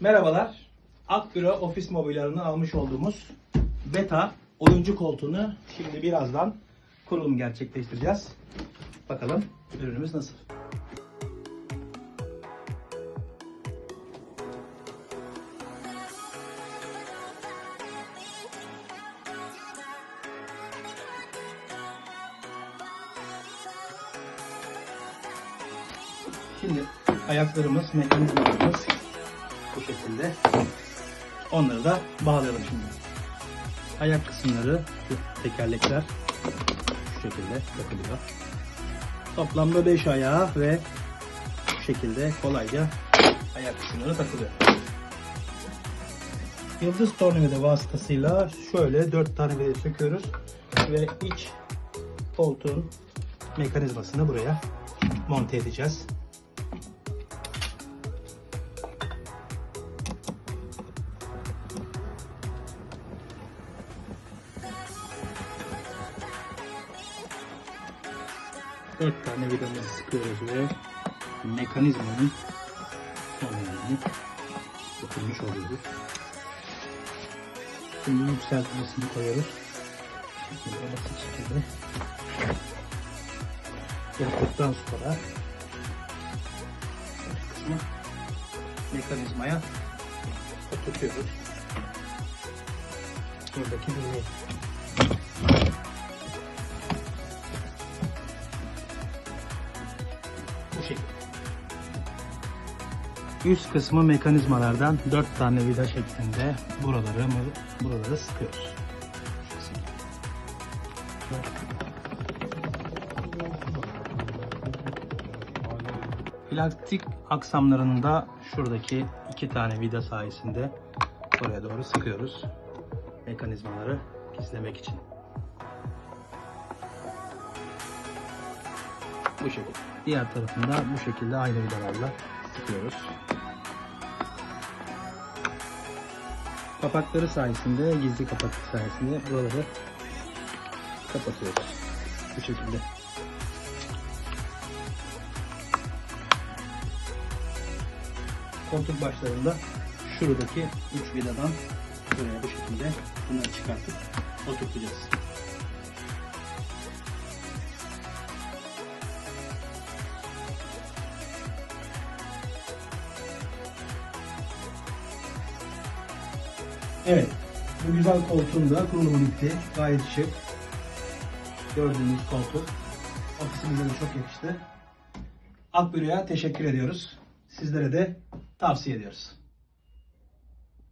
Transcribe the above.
Merhabalar. Akbüro ofis mobilyalarını almış olduğumuz beta oyuncu koltuğunu şimdi birazdan kurulum gerçekleştireceğiz. Bakalım ürünümüz nasıl? Şimdi ayaklarımız, mekanizmalarımız bu şekilde. Onları da bağlayalım şimdi. Ayak kısımları, tekerlekler şu şekilde takılıyor. Toplamda 5 ayağı ve bu şekilde kolayca ayak kısımları takılıyor. Yıldız tornavida vasıtasıyla şöyle 4 tane vida söküyoruz ve iç koltuğun mekanizmasını buraya monte edeceğiz. Dört tane vidamızı sıkıyoruz ve mekanizmanın sonlarını dokunmuş oluyoruz. Şimdi yükseltmesini koyuyoruz. Şekilde basit şekilde yaptıktan sonra kısmı mekanizmaya oturtuyoruz. Buradaki düğmeyi Üst kısmı mekanizmalardan 4 tane vida şeklinde buraları buraları sıkıyoruz. Plastik aksamlarını da şuradaki iki tane vida sayesinde buraya doğru sıkıyoruz. Mekanizmaları gizlemek için. Bu şekilde. Diğer tarafında bu şekilde aynı vidalarla sıkıyoruz. Kapakları sayesinde, gizli kapaklık sayesinde buraları kapatıyoruz. Bu şekilde. Koltuk başlarında şuradaki üç vidadan buraya bu şekilde bunları çıkartıp oturtacağız. Evet. Bu güzel koltuğun da kurulumu bitti. Gayet şık. Gördüğünüz koltuk. Ofisimize de çok yakıştı. Akbürü'ye teşekkür ediyoruz. Sizlere de tavsiye ediyoruz.